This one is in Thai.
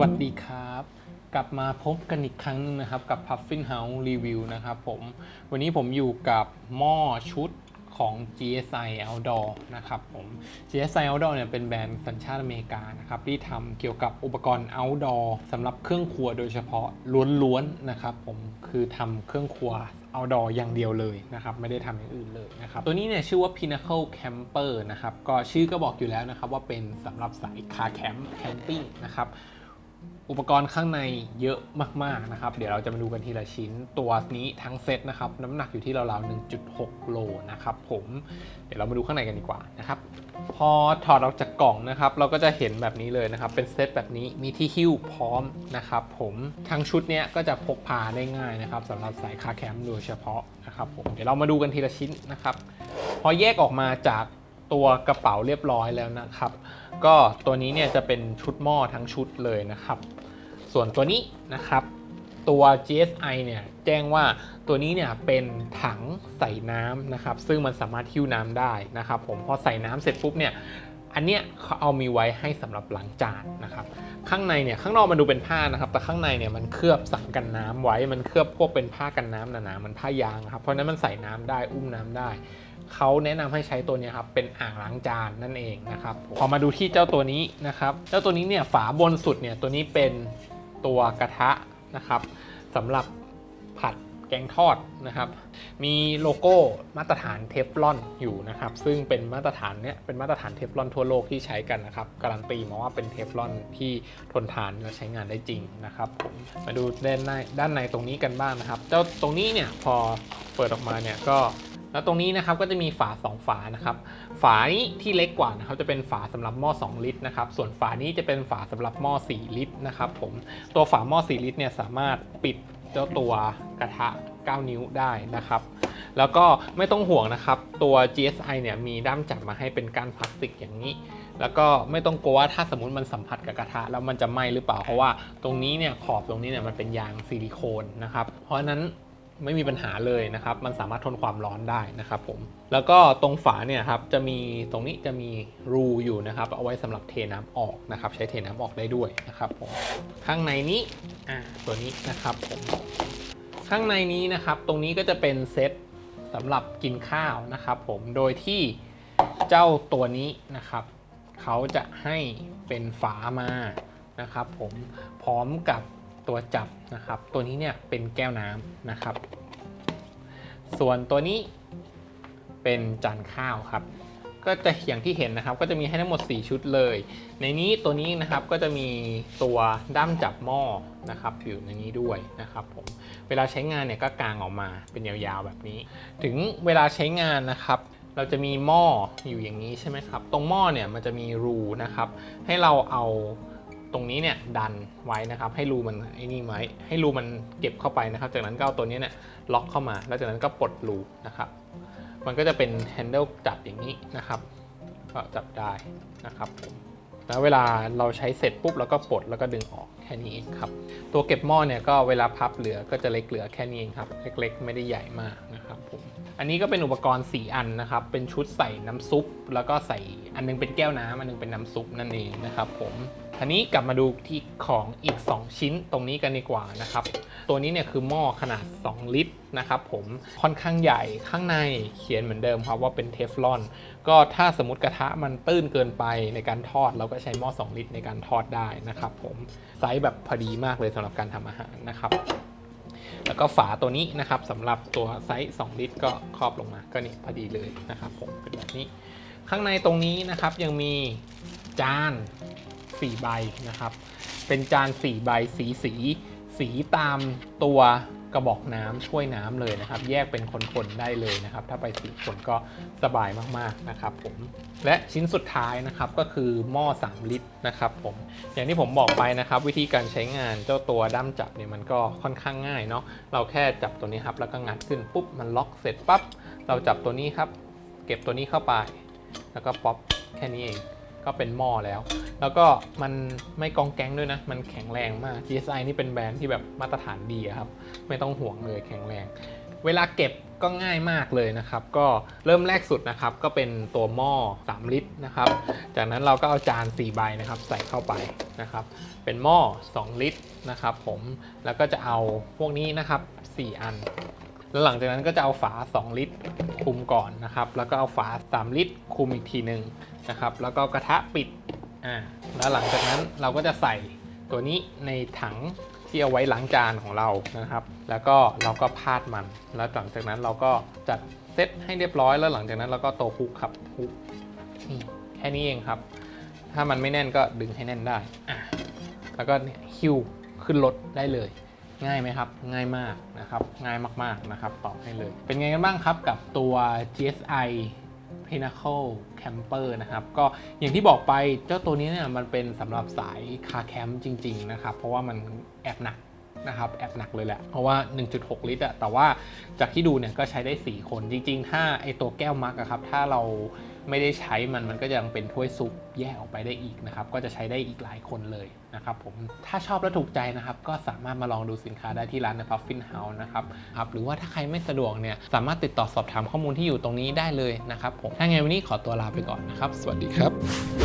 วัสดีครับ กลับมาพบกันอีกครั้งหนึงนะครับ กับ Puffin House Review นะครับผมวันนี้ผมอยู่กับหม้อชุดของ GSI Outdoor นะครับผม GSI Outdoor เนี่ยเป็นแบรนด์สัญชาติอเมริกานะครับที่ทำเกี่ยวกับอุปกรณ์ outdoor สำหรับเครื่องครัวโดยเฉพาะล้วนๆนะครับผมคือทำเครื่องครัว outdoor อย่างเดียวเลยนะครับไม่ได้ทำอย่างอื่นเลยนะครับตัวนี้เนี่ยชื่อว่า Pinnacle Camper นะครับก็ชื่อก็บอกอยู่แล้วนะครับว่าเป็นสำหรับสายคาแคมป์แคมปิ้งนะครับ อุปกรณ์ข้างในเยอะมากๆนะครับ เดี๋ยวเราจะมาดูกันทีละชิ้น ตัวนี้ทั้งเซตนะครับ น้ำหนักอยู่ที่ราวๆ1.6 โลนะครับผม เดี๋ยวเรามาดูข้างในกันดีกว่านะครับ พอถอดออกจากกล่องนะครับ เราก็จะเห็นแบบนี้เลยนะครับ เป็นเซตแบบนี้ มีที่หิ้วพร้อมนะครับผม ทั้งชุดเนี้ยก็จะพกพาได้ง่ายนะครับสำหรับสายคาแคมโดยเฉพาะนะครับผม เดี๋ยวเรามาดูกันทีละชิ้นนะครับ พอแยกออกมาจาก ตัวกระเป๋าเรียบร้อยแล้วนะครับ ก็ตัวนี้เนี่ยจะเป็นชุดหม้อทั้งชุดเลยนะครับ ส่วนตัวนี้นะครับ ตัว GSI เนี่ยแจ้งว่าตัวนี้เนี่ยเป็นถังใส่น้ำนะครับ ซึ่งมันสามารถหิ้วน้ำได้นะครับ ผมพอใส่น้ำเสร็จปุ๊บเนี่ยอันเนี้ยเขาเอามีไว้ให้สำหรับล้างจานนะครับ ข้างในเนี่ยข้างนอกมันดูเป็นผ้านะครับ แต่ข้างในเนี่ยมันเคลือบสังกันน้ำไว้ มันเคลือบพวกเป็นผ้ากันน้ำหนาๆมันผ้ายางครับ เพราะฉะนั้นมันใส่น้ำได้อุ้มน้ำได้ เขาแนะนำให้ใช้ตัวนี้ครับเป็นอ่างล้างจานนั่นเองนะครับพอมาดูที่เจ้าตัวนี้นะครับ เจ้าตัวนี้เนี่ยฝาบนสุดเนี่ยตัวนี้เป็นตัวกระทะนะครับสำหรับผัดแกงทอดนะครับ มีโลโก้มาตรฐานเทฟลอนอยู่นะครับ ซึ่งเป็นมาตรฐานเนี้ยเป็นมาตรฐานเทฟลอนทั่วโลกที่ใช้กันนะครับ การันตีมาว่าเป็นเทฟลอนที่ทนทานและใช้งานได้จริงนะครับมาดูด้านในด้านในตรงนี้กันบ้างนะครับ เจ้าตรงนี้เนี่ยพอเปิดออกมาเนี่ยก็ แล้วตรงนี้นะครับก็จะมีฝา 2 ฝานะครับ ฝานี้ที่เล็กกว่านะครับจะเป็นฝาสำหรับหม้อ 2 ลิตรนะครับ ส่วนฝานี้จะเป็นฝาสำหรับหม้อ 4 ลิตรนะครับผม ตัวฝาหม้อ 4 ลิตรเนี่ยสามารถปิดเจ้าตัวกระทะ 9 นิ้วได้นะครับ แล้วก็ไม่ต้องห่วงนะครับ ตัว GSI เนี่ยมีด้ามจับมาให้เป็นก้านพลาสติกอย่างนี้ แล้วก็ไม่ต้องกลัวว่าถ้าสมมติมันสัมผัสกับกระทะแล้วมันจะไหม้หรือเปล่า เพราะว่าตรงนี้เนี่ยขอบตรงนี้เนี่ยมันเป็นยางซิลิโคนนะครับ เพราะนั้น ไม่มีปัญหาเลยนะครับ มันสามารถทนความร้อนได้นะครับผม แล้วก็ตรงฝาเนี่ยครับจะมีตรงนี้จะมีรูอยู่นะครับ เอาไว้สำหรับเทน้ำออกนะครับ ใช้เทน้ำออกได้ด้วยนะครับผม ข้างในนี้อ่าตัวนี้นะครับผม ข้างในนี้นะครับ ตรงนี้ก็จะเป็นเซตสำหรับกินข้าวนะครับผม โดยที่เจ้าตัวนี้นะครับ เขาจะให้เป็นฝามานะครับผม พร้อมกับ ตัวจับนะครับ ตัวนี้เนี่ยเป็นแก้วน้ำนะครับ ส่วนตัวนี้เป็นจานข้าวครับ ก็จะอย่างที่เห็นนะครับ ก็จะมีให้ทั้งหมด 4 ชุดเลย ในนี้ตัวนี้นะครับก็จะมีตัวด้ามจับหม้อนะครับอยู่ในนี้ด้วยนะครับผม เวลาใช้งานเนี่ยก็กางออกมาเป็นยาวๆแบบนี้ ถึงเวลาใช้งานนะครับเราจะมีหม้ออยู่อย่างนี้ใช่ไหมครับ ตรงหม้อเนี่ยมันจะมีรูนะครับ ให้เราเอา ตรงนี้เนี่ยดันไว้นะครับ ให้รูมันไอ้นี่ไว้ให้รูมันเก็บเข้าไปนะครับ จากนั้นก็เอาตัวนี้เนี่ยล็อกเข้ามา แล้วจากนั้นก็ปลดรูนะครับ มันก็จะเป็นแฮนเดิลจับอย่างนี้นะครับก็จับได้นะครับแล้วเวลาเราใช้เสร็จปุ๊บแล้วก็ปลดแล้วก็ดึงออก ค่นี้เองครับ ตัวเก็บหม้อเนี่ยก็เวลาพับเหลือก็จะเล็กเหลือแค่นี้เองครับเล็กๆ ไม่ได้ใหญ่มากนะครับผมอันนี้ก็เป็นอุปกรณ์ 4 อันนะครับ เป็นชุดใส่น้ำซุป แล้วก็ใส่อันนึงเป็นแก้วน้ำอันนึงเป็นน้ำซุปนั่นเองนะครับผมทีนี้กลับมาดูที่ของอีก 2 ชิ้นตรงนี้กันดีกว่านะครับ ตัวนี้เนี่ยคือหม้อขนาด 2 ลิตรนะครับผมค่อนข้างใหญ่ข้างในเขียนเหมือนเดิมครับว่าเป็นเทฟลอน ก็ถ้าสมมติกระทะมันตื้นเกินไปในการทอด เราก็ใช้หม้อ 2 ลิตรในการทอดได้นะครับผมไซสแบบพอดีมากเลยสำหรับการทำอาหารนะครับ แล้วก็ฝาตัวนี้นะครับสำหรับตัวไซส์ 2 ลิตร ก็ครอบลงมาก็นี่พอดีเลยนะครับผมเป็นแบบนี้ ข้างในตรงนี้นะครับยังมีจาน4ใบนะครับ เป็นจาน4ใบสีสีสีตามตัว กระบอกน้ำช่วยน้ำเลยนะครับ แยกเป็นคนๆได้เลยนะครับ ถ้าไปสี่คนก็สบายมากๆนะครับผมและชิ้นสุดท้ายนะครับก็คือหม้อ 3 ลิตรนะครับผมอย่างที่ผมบอกไปนะครับวิธีการใช้งานเจ้าตัวด้ามจับเนี่ยมันก็ค่อนข้างง่ายเนาะเราแค่จับตัวนี้ครับแล้วก็งัดขึ้นปุ๊บมันล็อกเสร็จปั๊บเราจับตัวนี้ครับ เก็บตัวนี้เข้าไป แล้วก็ป๊อปแค่นี้เองก็เป็นหม้อแล้ว แล้วก็มันไม่กองแก๊งด้วยนะ มันแข็งแรงมาก GSI นี่เป็นแบรนด์ที่แบบมาตรฐานดีครับ ไม่ต้องห่วงเลยแข็งแรง เวลาเก็บก็ง่ายมากเลยนะครับ ก็เริ่มแรกสุดนะครับ ก็เป็นตัวหม้อ 3 ลิตรนะครับ จากนั้นเราก็เอาจาน 4 ใบนะครับ ใส่เข้าไปนะครับ เป็นหม้อ 2 ลิตรนะครับผม แล้วก็จะเอาพวกนี้นะครับ 4 อัน แล้วหลังจากนั้นก็จะเอาฝา 2 ลิตรคุมก่อนนะครับ แล้วก็เอาฝา 3 ลิตรคุมอีกทีหนึ่งนะครับ แล้วก็กระทะปิด อ่าแล้วหลังจากนั้นเราก็จะใส่ตัวนี้ในถังที่เอาไว้ล้างจานของเรานะครับ แล้วก็เราก็พาดมัน แล้วหลังจากนั้นเราก็จัดเซตให้เรียบร้อย แล้วหลังจากนั้นเราก็โตวฮุกครับฮุกนี่แค่นี้เองครับ ถ้ามันไม่แน่นก็ดึงให้แน่นได้อะแล้วก็เนี่ยฮิวขึ้นรถได้เลย ง่ายไหมครับ ง่ายมากนะครับ ง่ายมากๆนะครับตอบให้เลย เป็นไงกันบ้างครับกับตัว GSI Pinnacle Camper นะครับ ก็อย่างที่บอกไปเจ้าตัวนี้เนี่ยมันเป็นสำหรับสายคาร์แคมป์จริง ๆ นะครับ เพราะว่ามันแอบหนักนะครับแอบหนักเลยแหละ เพราะว่า 1.6 ลิตรอะแต่ว่าจากที่ดูเนี่ยก็ใช้ได้ 4 คนจริง ๆ ถ้าไอตัวแก้วมักอะครับ ถ้าเรา ไม่ได้ใช้มันมันก็ยังเป็นถ้วยซุปแยกออกไปได้อีกนะครับ ก็จะใช้ได้อีกหลายคนเลยนะครับผมถ้าชอบและถูกใจนะครับ ก็สามารถมาลองดูสินค้าได้ที่ร้านในพัฟฟินเฮาส์นะครับครับหรือว่าถ้าใครไม่สะดวกเนี่ยสามารถติดต่อสอบถามข้อมูลที่อยู่ตรงนี้ได้เลยนะครับผมถ้าไงวันนี้ขอตัวลาไปก่อนนะครับ สวัสดีครับ